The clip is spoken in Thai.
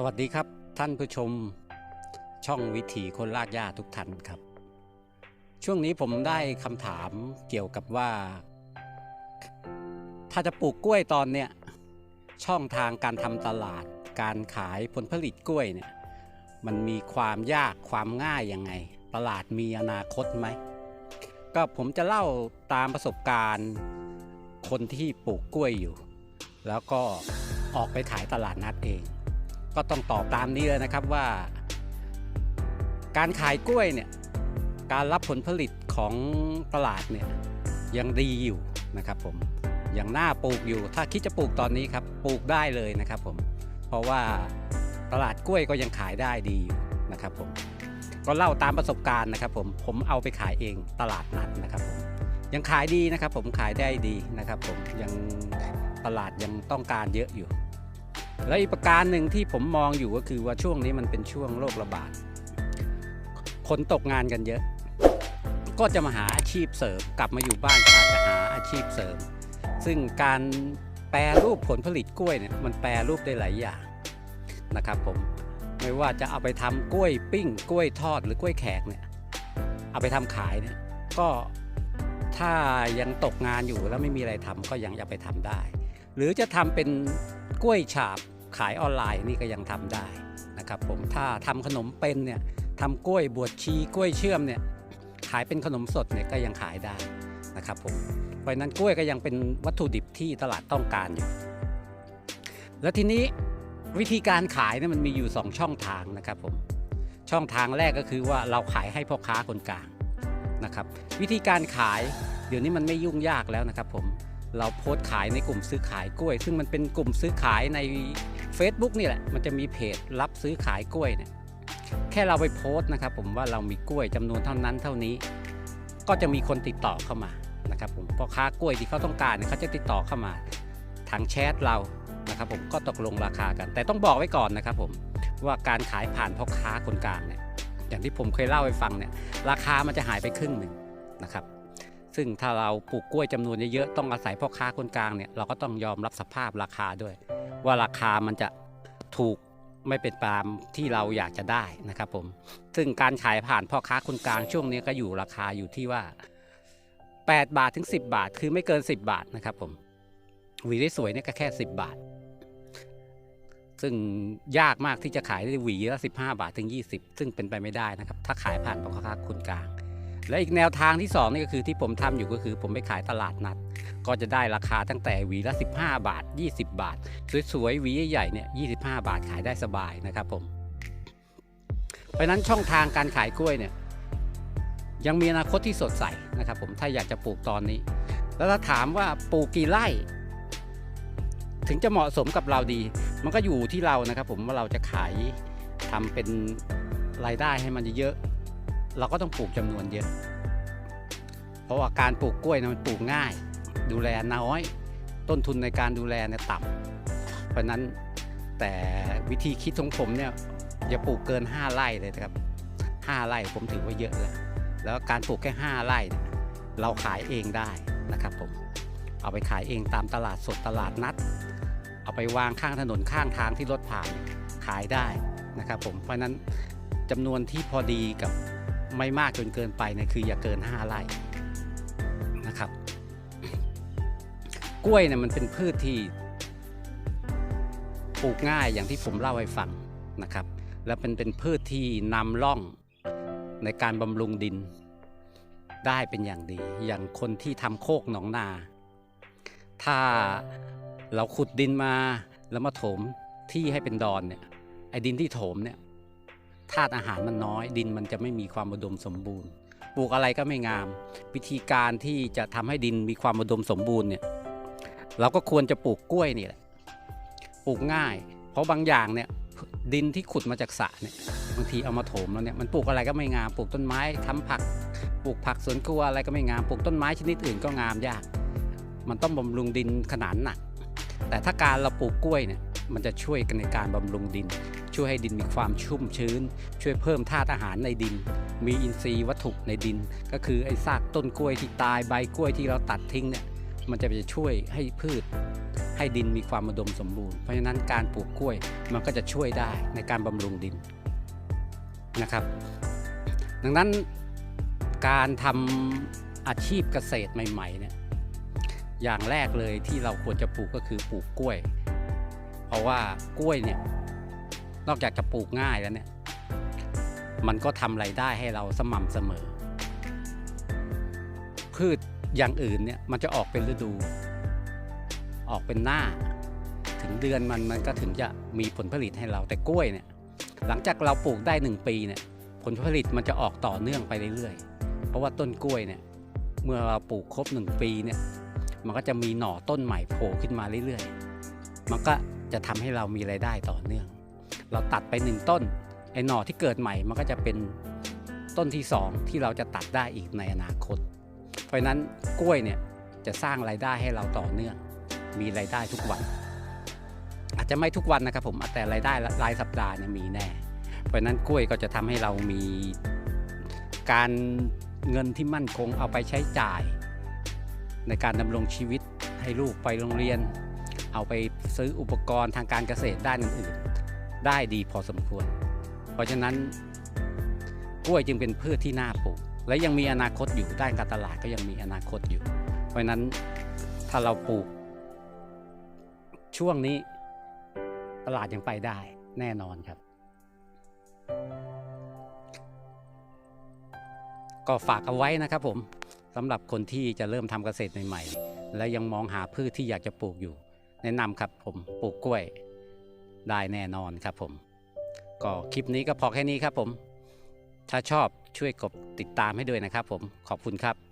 สวัสดีครับท่านผู้ชม ช่องวิถีคนลากหญ้าทุกท่านครับ ช่วงนี้ผมได้คำถามเกี่ยวกับว่า ถ้าจะปลูกกล้วยตอนเนี้ยช่องทางการทำตลาด การขายผลผลิตกล้วยเนี่ยมันมีความยากความง่ายยังไง ตลาดมีอนาคตไหม ก็ผมจะเล่าตามประสบการณ์ คนที่ปลูกกล้วยอยู่ แล้วก็ออกไปขายตลาดนัดเอง ก็ต้องตอบตามนี้เลยนะครับว่า การขายกล้วยเนี่ยการรับผลผลิตของตลาดเนี่ยยังดีอยู่นะครับผมยังน่าปลูกอยู่ ถ้าคิดจะปลูกตอนนี้ครับปลูกได้เลยนะครับผมเพราะว่าตลาดกล้วยก็ยังขายได้ดีอยู่นะครับผมก็เล่าตามประสบการณ์นะครับผมผมเอาไปขายเองตลาดนัดนะครับผมยังขายดีนะครับผมขายได้ดีนะครับผมยังตลาดยังต้องการเยอะอยู่ และอีกประการหนึ่งที่ผมมองอยู่ก็คือว่าช่วงนี้มันเป็นช่วงโรคระบาด คนตกงานกันเยอะ ก็จะมาหาอาชีพเสริม กลับมาอยู่บ้านก็อาจจะหาอาชีพเสริม ซึ่งการแปรรูปผลผลิตกล้วยเนี่ยมันแปรรูปได้หลายอย่างนะครับผมไม่ว่าจะเอาไปทำกล้วยปิ้ง กล้วยทอดหรือกล้วยแขกเนี่ยเอาไปทำขายเนี่ยก็ถ้ายังตกงานอยู่แล้วไม่มีอะไรทำก็ยังจะไปทำได้ หรือจะทำเป็น กล้วยฉาบขายออนไลน์นี่ก็ยังทำได้นะครับผมถ้าทำขนมเป็นเนี่ยทำกล้วยบวชชีกล้วยเชื่อมเนี่ยขายเป็นขนมสดเนี่ยก็ยังขายได้นะครับผมเพราะฉะนั้นกล้วยก็ยังเป็นวัตถุดิบที่ตลาดต้องการอยู่ แล้วทีนี้วิธีการขายเนี่ยมันมีอยู่ 2 ช่องทางนะครับผมช่องทางแรกก็คือว่าเราขายให้พ่อค้าคนกลางนะครับ วิธีการขายเดี๋ยวนี้มันไม่ยุ่งยากแล้วนะครับผม เราโพสต์ขายในกลุ่มซื้อขายกล้วย ซึ่งมันเป็นกลุ่มซื้อขายใน Facebook นี่แหละมันจะมีเพจรับซื้อขายกล้วยเนี่ยแค่เราไปโพสต์นะครับ ผมว่าเรามีกล้วยจำนวนเท่านั้นเท่านี้ ก็จะมีคนติดต่อเข้ามานะครับผมพ่อค้ากล้วยที่เขาต้องการเนี่ยเขาจะติดต่อเข้ามาทางแชทเรานะครับผมก็ตกลงราคากัน แต่ต้องบอกไว้ก่อนนะครับผมว่าการขายผ่านพ่อค้าคนกลางเนี่ยอย่างที่ผมเคยเล่าให้ฟังเนี่ยราคามันจะหายไปครึ่งหนึ่งนะครับ ซึ่งถ้าเราปลูกกล้วยจำนวนเยอะๆต้องอาศัยพ่อค้าคนกลางเนี่ยเราก็ต้องยอมรับสภาพราคาด้วย ว่าราคามันจะถูกไม่เป็นตามที่เราอยากจะได้นะครับผมซึ่งการขายผ่านพ่อค้าคนกลางช่วงนี้ก็อยู่ราคาอยู่ที่ว่า 8 บาทถึง 10 บาท คือไม่เกิน 10 บาทนะครับผมหวีได้สวยเนี่ยก็แค่ 10 บาท ซึ่งยากมากที่จะขายได้หวีละ15 บาทถึง 20 ซึ่งเป็นไปไม่ได้นะครับ ถ้าขายผ่านพ่อค้าคนกลาง และอีกแนวทางที่2นี่ก็คือที่ผมทำอยู่ก็คือ ผมไปขายตลาดนัด ก็จะได้ราคาตั้งแต่หวีละ 15 บาท 20 บาท สวยๆหวีใหญ่ๆเนี่ย25 บาทขายได้สบายนะครับผม เพราะนั้นช่องทางการขายกล้วยเนี่ยยังมีอนาคตที่สดใสนะครับผมถ้าอยากจะปลูกตอนนี้ แล้วถ้าถามว่าปลูกกี่ไร่ ถึงจะเหมาะสมกับเราดี มันก็อยู่ที่เรานะครับผมว่าเราจะขายทำเป็นรายได้ให้มันเยอะ เราก็ต้องปลูกจำนวนเยอะ เพราะว่าการปลูกกล้วยนะมันปลูกง่าย ดูแลน้อย ต้นทุนในการดูแลเนี่ยต่ำเพราะนั้นแต่วิธีคิดของผมเนี่ยอย่าปลูกเกิน 5 ไร่เลยครับ 5 ไร่ผมถือว่าเยอะแล้วแล้วการปลูกแค่ 5 ไร่ เราขายเองได้นะครับผมเอาไปขายเองตามตลาดสดตลาดนัด เอาไปวางข้างถนนข้างทางที่รถผ่านขายได้นะครับผมเพราะนั้นจำนวนที่พอดีกับ ไม่มากจนเกินไปเนี่ยคืออย่าเกิน 5ไร่นะครับ กล้วยเนี่ยมันเป็นพืชที่ปลูกง่ายอย่างที่ผมเล่าให้ฟังนะครับ แล้วเป็นเป็นพืชที่นำร่องในการบำรุงดินได้เป็นอย่างดี อย่างคนที่ทำโคกหนองนา ถ้าเราขุดดินมาแล้วมาถมที่ให้เป็นดอนเนี่ยไอ้ดินที่ถมเนี่ย ธาตุอาหารมันน้อย ดินมันจะไม่มีความอุดมสมบูรณ์ปลูกอะไรก็ไม่งาม วิธีการที่จะทำให้ดินมีความอุดมสมบูรณ์เนี่ยเราก็ควรจะปลูกกล้วยนี่แหละปลูกง่าย เพราะบางอย่างเนี่ยดินที่ขุดมาจากสระเนี่ยบางทีเอามาโถมแล้วเนี่ยมันปลูกอะไรก็ไม่งามปลูกต้นไม้ทำผักปลูกผักสวนครัวอะไรก็ไม่งามปลูกต้นไม้ชนิดอื่นก็งามยาก มันต้องบำรุงดินขนาดหนักแต่ถ้าการเราปลูกกล้วยเนี่ยมันจะช่วยกันในการบำรุงดิน ช่วยให้ดินมีความชุ่มชื้น ช่วยเพิ่มธาตุอาหารในดิน มีอินทรีย์วัตถุในดิน ก็คือไอ้ซากต้นกล้วยที่ตายใบกล้วยที่เราตัดทิ้งเนี่ยมันจะไปช่วยให้พืช ให้ดินมีความอุดมสมบูรณ์เพราะฉะนั้นการปลูกกล้วยมันก็จะช่วยได้ในการบำรุงดินนะครับ ดังนั้นการทำอาชีพเกษตรใหม่ๆเนี่ยอย่างแรกเลยที่เราควรจะปลูกก็คือปลูกกล้วย เพราะว่ากล้วยเนี่ย นอกจากจะปลูกง่ายแล้วเนี่ย มันก็ทำไรายได้ให้เราสม่ำเสมอ พืชอย่างอื่นเนี่ยมันจะออกเป็นฤดู ออกเป็นหน้า ถึงเดือนมันมันก็ถึงจะมีผลผลิตให้เราแต่กล้วยเนี่ย หลังจากเราปลูกได้หนึ่งปีเนี่ย ผลผลิตมันจะออกต่อเนื่องไปเรื่อยๆ เพราะว่าต้นกล้วยเนี่ยเมื่อเราปลูกครบหนึ่งปีเนี่ยมันก็จะมีหน่อต้นใหม่โผล่ขึ้นมาเรื่อยๆ มันก็จะทำให้เรามีไรายได้ต่อเนื่อง เราตัดไปหนึ่งต้น ไอ้หน่อที่เกิดใหม่มันก็จะเป็นต้นที่สองที่เราจะตัดได้อีกในอนาคต เพราะนั้นกล้วยเนี่ยจะสร้างรายได้ให้เราต่อเนื่อง มีรายได้ทุกวัน อาจจะไม่ทุกวันนะครับผมแต่รายได้รายสัปดาห์เนี่ยมีแน่ เพราะนั้นกล้วยก็จะทำให้เรามีการเงินที่มั่นคงเอาไปใช้จ่าย ในการดำรงชีวิตให้ลูกไปโรงเรียน เอาไปซื้ออุปกรณ์ทางการเกษตรด้านอื่นๆ ได้ดีพอสมควร เพราะฉะนั้นกล้วยจึงเป็นพืชที่น่าปลูก และยังมีอนาคตอยู่ด้านการตลาดก็ยังมีอนาคตอยู่ เพราะฉะนั้นถ้าเราปลูก ช่วงนี้ตลาดยังไปได้แน่นอนครับ ก็ฝากเอาไว้นะครับผมสำหรับคนที่จะเริ่มทำเกษตรใหม่ๆและยังมองหาพืชที่อยากจะปลูกอยู่ แนะนำครับผมปลูกกล้วย ได้แน่นอนครับผม ก็คลิปนี้ก็พอแค่นี้ครับผม ถ้าชอบช่วยกดติดตามให้ด้วยนะครับผมขอบคุณครับ